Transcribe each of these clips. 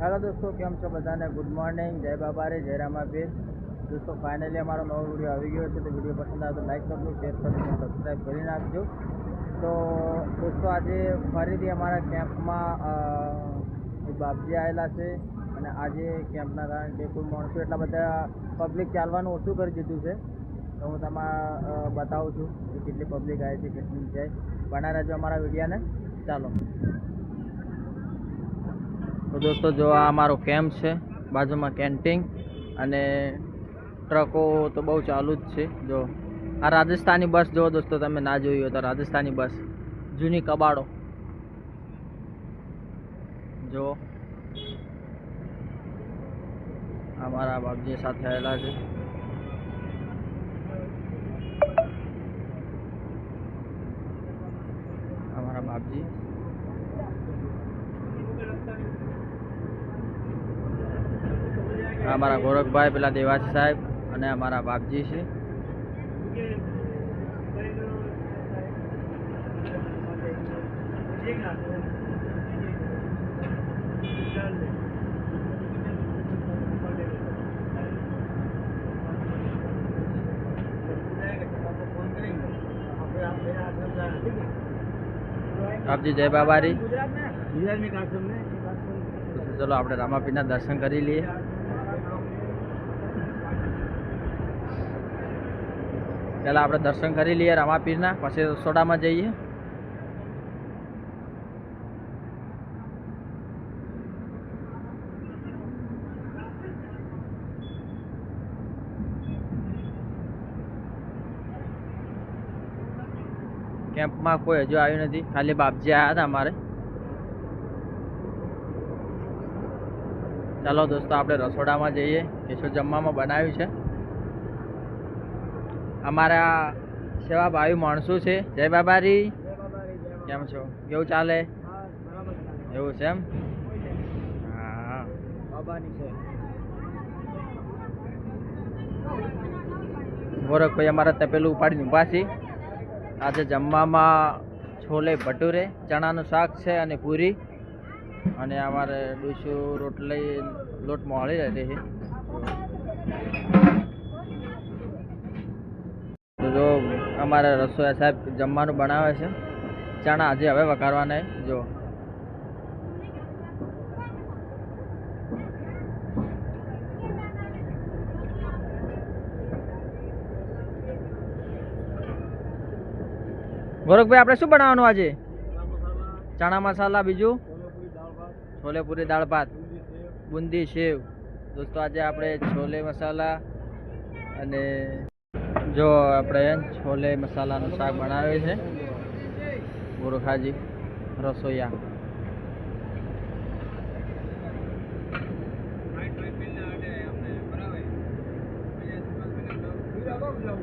Hello દોસ્તો, કેમ છો બધાને? ગુડ મોર્નિંગ જય બાબા રે જય રામાપીર. દોસ્તો ફાઇનલી અમારો નવો વીડિયો આવી ગયો છે, તો વીડિયો પસંદ આવે તો લાઈક કરજો શેર કરજો સબસ્ક્રાઈબ કરી નાખજો. તો, દોસ્તો, આજે ફરીથી અમારા કેમ્પમાં બાપજી આવેલા છે અને આજે કેમ્પના કારણે કે કોઈ માણસો એટલા બધા પબ્લિક ચાલવાનું ઓછું કરી દીધું છે. તો હું તમારા બતાવું છું કે કેટલી પબ્લિક આવે છે, કેટલી જાય. બના રહેજો અમારા વિડીયાને ચાલો. તો દોસ્તો, જો આ અમારો કેમ્પ છે, બાજુમાં કેન્ટીન અને ટ્રકો તો બહુ ચાલુ જ છે. જો, આ રાજસ્થાની બસ જો દોસ્તો, તમે ના જોઈ હોય તો રાજસ્થાની બસ, જૂની કબાડો. જો, અમારા બાપજી સાથે આવેલા છે. અમારા બાપજી આ અમારા ગોરખભાઈ પેલા દેવાસી સાહેબ અને અમારા બાપજી છે. બાપજી જય બાબારી. ચલો આપણે રામાપીરના દર્શન કરી લઈએ. પહેલા આપણે દર્શન કરી લઈએ રામાપીરના, પછી રસોડામાં જઈએ. કેમ્પમાં કોઈ હજુ આવ્યું નથી, ખાલી બાપજી આવ્યા હતા અમારે. ચાલો દોસ્તો, આપણે રસોડામાં જઈએ. કે જમવામાં બનાવ્યું છે. અમારા સેવા ભાઈ માણસો છે. જય બાબારી કેમ છો? કેવું ચાલે? એવું છે એમ? હા. ગોરખભાઈ અમારા તપેલું ઉપાડીને ઊભા છે આજે જમવામાં છોલે ભટુરે ચણાનું શાક છે અને પૂરી. અને અમારે ડુસું રોટલી લોટ મોળી રહે છે. જો અમારે રસોયા સાહેબ જમવાનું બનાવે છે. ચણા હજી હવે વઘારવાના જો ગોરખભાઈ, આપણે શું બનાવવાનું આજે? ચણા મસાલા, બીજું? છોલેપુરી દાળ ભાત. બુંદી સેવ. દોસ્તો, આજે આપણે છોલે મસાલા અને જો આપણે છોલે મસાલાનું શાક બનાવે છે. ગુરુખાજી, રસોઈયા.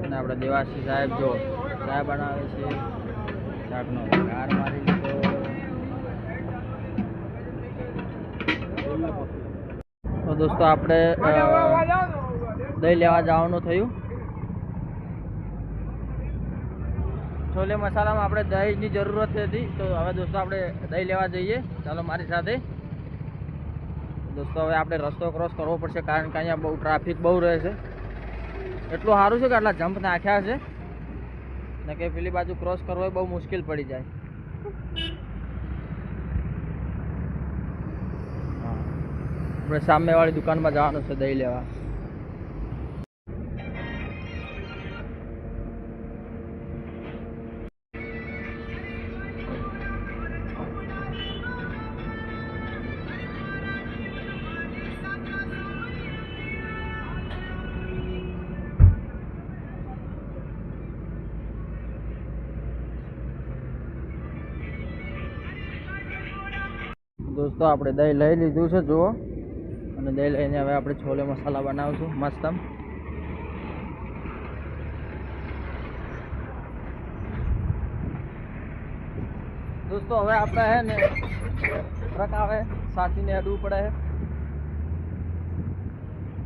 અને આપણે દેવાસી સાહેબ જો ચા બનાવે છે. શાકનો ગાર મારી તો દોસ્તો આપણે દહીં લેવા જવાનું થયું. છોલે મસાલામાં આપણે દહીંની જરૂરત હતી તો હવે દોસ્તો આપણે દહીં લેવા જઈએ. ચાલો મારી સાથે. દોસ્તો હવે આપણે રસ્તો ક્રોસ કરવો પડશે કારણ કે અહીંયા બહુ ટ્રાફિક બહુ રહે છે. એટલું સારું છે કે આટલા જમ્પ નાખ્યા છે. ને કે પેલી બાજુ ક્રોસ કરવો બહુ મુશ્કેલ પડી જાય. આપણે સામેવાળી દુકાનમાં જવાનું છે દહીં લેવા. દોસ્તો, આપણે દહીં લઈ લીધું છે, જુઓ. અને દહીં લઈને હવે આપણે છોલે મસાલા બનાવશું, મસ્ત દોસ્તો, હવે આપણે હે ને, ટ્રક આવે, સાચીને અડવું પડે છે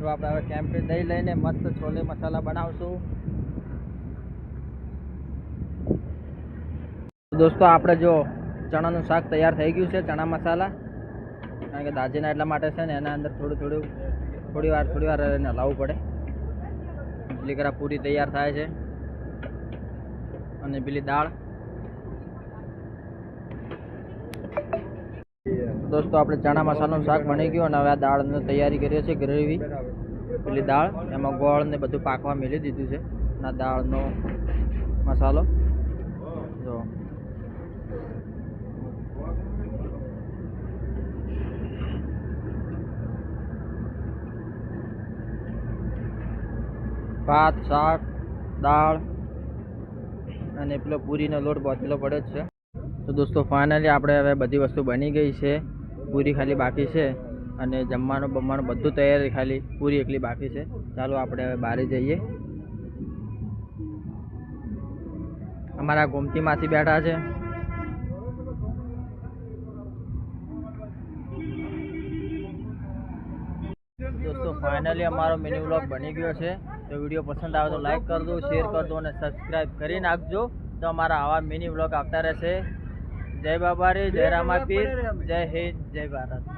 તો આપણે હવે કેમ્પે દહીં લઈને મસ્ત છોલે મસાલા બનાવશું. દોસ્તો, આપણે જો ચણાનું શાક તૈયાર થઈ ગયું છે, ચણા મસાલા. કારણ કે દાજીના એટલા માટે છે ને, એના અંદર થોડું થોડું, થોડી વાર થોડી વાર એને હલાવવું પડે. પેલી કરા પૂરી તૈયાર થાય છે. અને પેલી દાળ. દોસ્તો, આપણે ચણા મસાલાનું શાક બની ગયું અને હવે આ દાળની તૈયારી કરીએ છીએ ગ્રેવી. પેલી દાળ, એમાં ગોળ ને બધું પાકવા મેળવી દીધું છે. અને દાળનો મસાલો. જો. ભાત, શાક, દાળ અને પેલો પૂરીનો લોટ બાંધેલો પડે જ છે. તો દોસ્તો ફાઇનલી આપણે હવે બધી વસ્તુ બની ગઈ છે. પૂરી ખાલી બાકી છે અને જમવાનું, બમવાનું બધું તૈયાર ખાલી. પૂરી એકલી બાકી છે. ચાલો આપણે હવે બહાર જઈએ. અમારા ગોમતીમાંથી બેઠા છે. દોસ્તો ફાઇનલી અમારો મિની વ્લોગ બની ગયો છે. તો વીડિયો પસંદ આવે તો લાઈક કરજો શેર કરજો અને સબસ્ક્રાઈબ કરી નાખજો. તો અમારા આવા મિની વ્લોગ આવતા રહેશે. જય બાબા રે જય રામાપીર. જય હિન્દ જય ભારત.